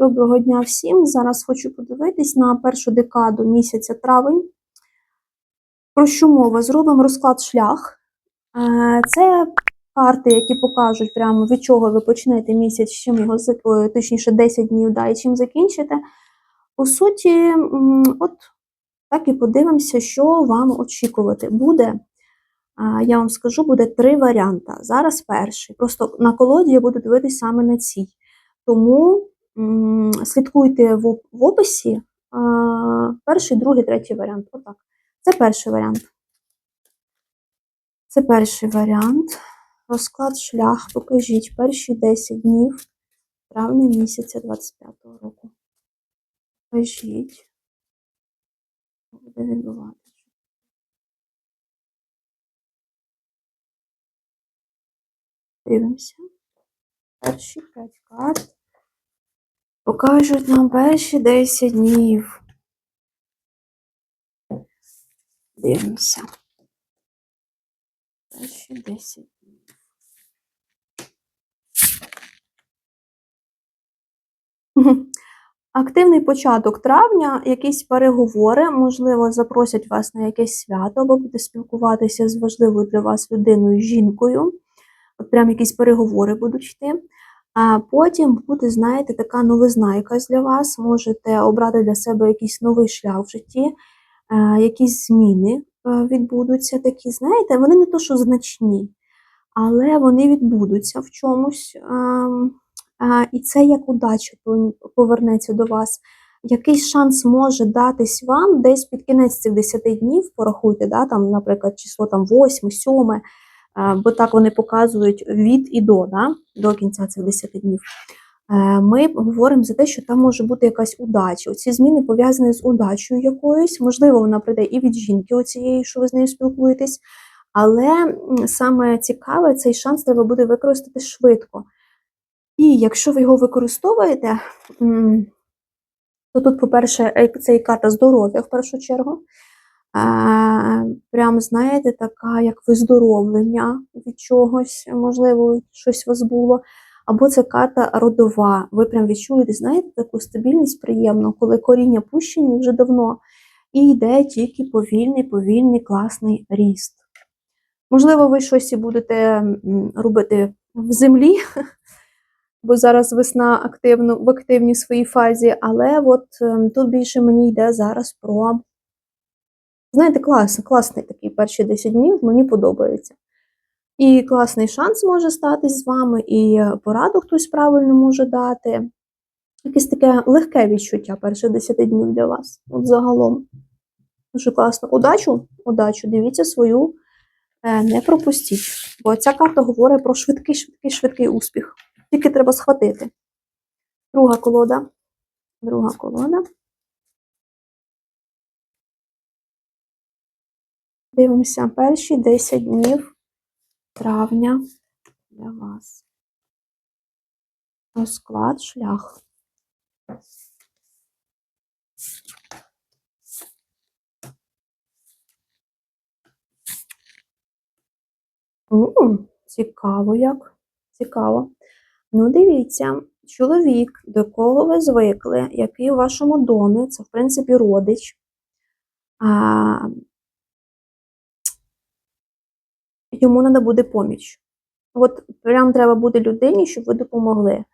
Доброго дня всім. Зараз хочу подивитись на першу декаду місяця травень. Про що мова? Зробимо розклад шлях. Е, Це карти, які покажуть прямо від чого ви почнете місяць, чим його точніше 10 днів, да, і чим закінчите. По суті, от так і подивимося, що вам очікувати буде. Я вам скажу, буде три варіанти. Зараз перший. Просто на колоді я буду дивитись саме на цій. Тому слідкуйте в, описі. Перший, другий, третій варіант. Отак. Це перший варіант. Це перший варіант. Розклад шлях. Покажіть перші 10 днів травня місяця 25-го року. Покажіть. Буде відбуватися. Дивимося. Перші 5 карт. Покажуть нам перші 10 днів. Дивимося. Перші 10 днів. Активний початок травня, якісь переговори, можливо, запросять вас на якесь свято, або будете спілкуватися з важливою для вас людиною, жінкою. От прям якісь переговори будуть йти. Потім буде, знаєте, така новизна якась для вас. Можете обрати для себе якийсь новий шлях в житті, е, якісь зміни е, відбудуться такі, знаєте, вони не то, що значні, але вони відбудуться в чомусь. І це як удача повернеться до вас. Якийсь шанс може датись вам десь під кінець цих 10 днів, порахуйте, да, там, наприклад, число там 8, 7, а, бо так вони показують від і до, да, до кінця цих 10 днів. Е, Ми говоримо за те, що там може бути якась удача. Ці зміни пов'язані з удачею якоюсь. Можливо, вона прийде і від жінки, оцієї, що ви з нею спілкуєтесь. Але саме цікаве, цей шанс треба буде використати швидко. І якщо ви його використовуєте, то тут, по-перше, е, це і карта здоров'я в першу чергу. Прям, знаєте, така як виздоровлення від чогось, можливо, щось у вас було. Або це карта родова. Ви прям відчуєте, знаєте, таку стабільність приємну, коли коріння пущені вже давно, і йде тільки повільний, повільний, класний ріст. Можливо, ви щось і будете робити в землі, бо зараз весна активно, в активній своїй фазі, але от ем, тут більше мені йде зараз про. Знаєте, клас, класний такий перші 10 днів, мені подобається. І класний шанс може статись з вами, і пораду хтось правильно може дати. Якесь таке легке відчуття перших 10 днів для вас. От загалом. Дуже класно. Удачу, удачу, дивіться свою, е, не пропустіть. Бо ця карта говорить про швидкий, швидкий, швидкий успіх. Тільки треба схватити. Друга колода. Друга колода. Дивимося перші 10 днів травня для вас. Розклад, шлях. М, Цікаво як. Цікаво. Ну, дивіться, чоловік, до кого ви звикли, який у вашому домі, це, в принципі, родич. А, йому треба буде поміч. От прям треба буде людині, щоб ви допомогли.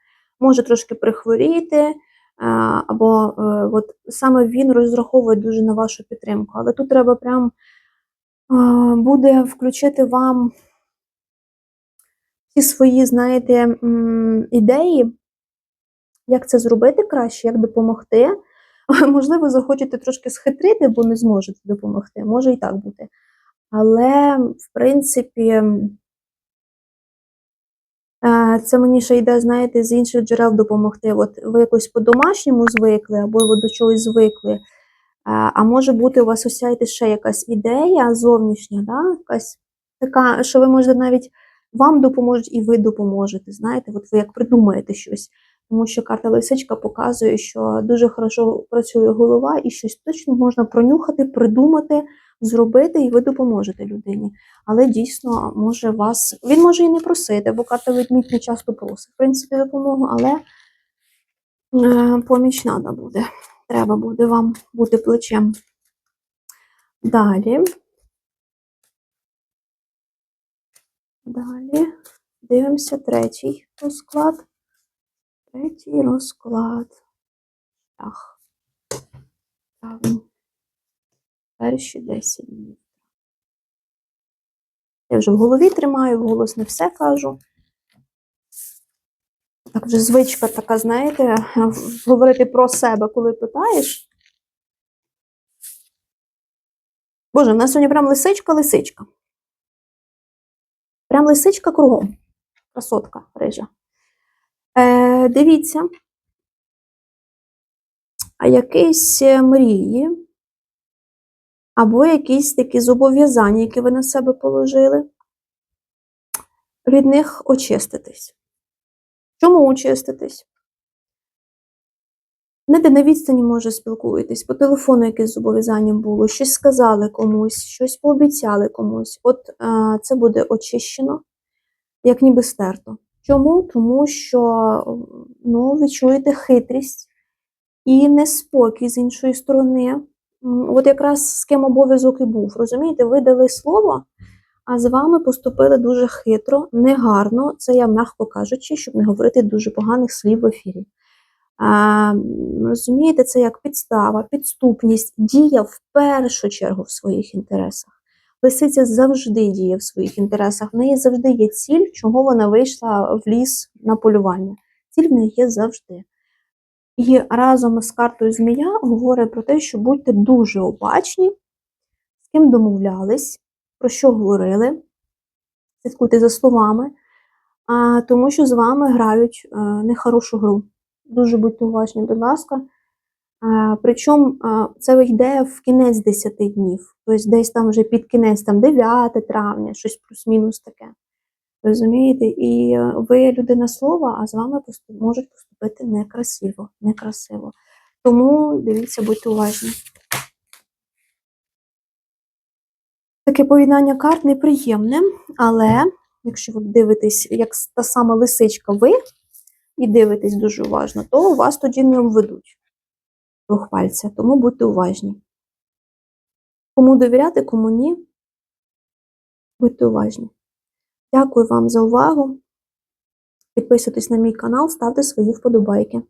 Може трошки прихворіти, або е, от саме він розраховує дуже на вашу підтримку. Але тут треба прям буде включити вам ті свої, знаєте, ідеї, як це зробити краще, як допомогти. Можливо, захочете трошки схитрити, бо не зможете допомогти. Може і так бути. Але, в принципі, це мені ще йде, знаєте, з інших джерел допомогти. От ви якось по-домашньому звикли, або ви до чогось звикли. А може бути, у вас ця ще якась ідея зовнішня, да? якась така, що ви можете навіть вам допоможуть і ви допоможете. Знаєте, от ви як придумаєте щось. Тому що карта лисичка показує, що дуже хорошо працює голова, і щось точно можна пронюхати, придумати, зробити, і ви допоможете людині. Але дійсно може вас. Він може і не просити, бо карта ведмідь не часто просить, в принципі, допомогу, але Е, Поміч треба буде. Треба буде вам бути плечем. Далі. Далі дивимося третій розклад. Третій розклад. Ах. Травень. Перші 10 днів. Я вже в голові тримаю, вголос не все кажу. Так вже звичка така, знаєте, говорити про себе, коли питаєш. Боже, в нас сьогодні прям лисичка-лисичка. Прям лисичка кругом. Красотка рижа. Е, дивіться, а якісь е, мрії, або якісь такі зобов'язання, які ви на себе положили, від них очиститись. Чому очиститись? Не де на відстані, може, спілкуєтесь, по телефону якесь зобов'язання було, щось сказали комусь, щось пообіцяли комусь. От е, це буде очищено, як ніби стерто. Чому? Тому що ну, ви чуєте хитрість і неспокій з іншої сторони. От якраз з ким обов'язок і був. Розумієте, ви дали слово, а з вами поступили дуже хитро, негарно. Це я м'яко кажучи, щоб не говорити дуже поганих слів в ефірі. А, розумієте, це як підстава, підступність діє в першу чергу в своїх інтересах. Лисиця завжди діє в своїх інтересах. В неї завжди є ціль, чого вона вийшла в ліс на полювання. Ціль в неї є завжди. І разом з картою Змія говорить про те, що будьте дуже обачні, з ким домовлялись, про що говорили, слідкуйте за словами, тому що з вами грають а, нехорошу гру. Дуже будьте уважні, будь ласка. Причому це йде в кінець 10 днів, тобто десь там вже під кінець, там 9 травня, щось плюс-мінус таке. Розумієте? І е, ви людина слова, а з вами можуть поступити некрасиво, некрасиво. Тому дивіться, будьте уважні. Таке поєднання карт неприємне, але якщо ви дивитесь, як та сама лисичка ви, і дивитесь дуже уважно, то вас тоді не обведуть двох. Тому будьте уважні. Кому довіряти, кому ні. Будьте уважні. Дякую вам за увагу. Підписуйтесь на мій канал, ставте свої вподобайки.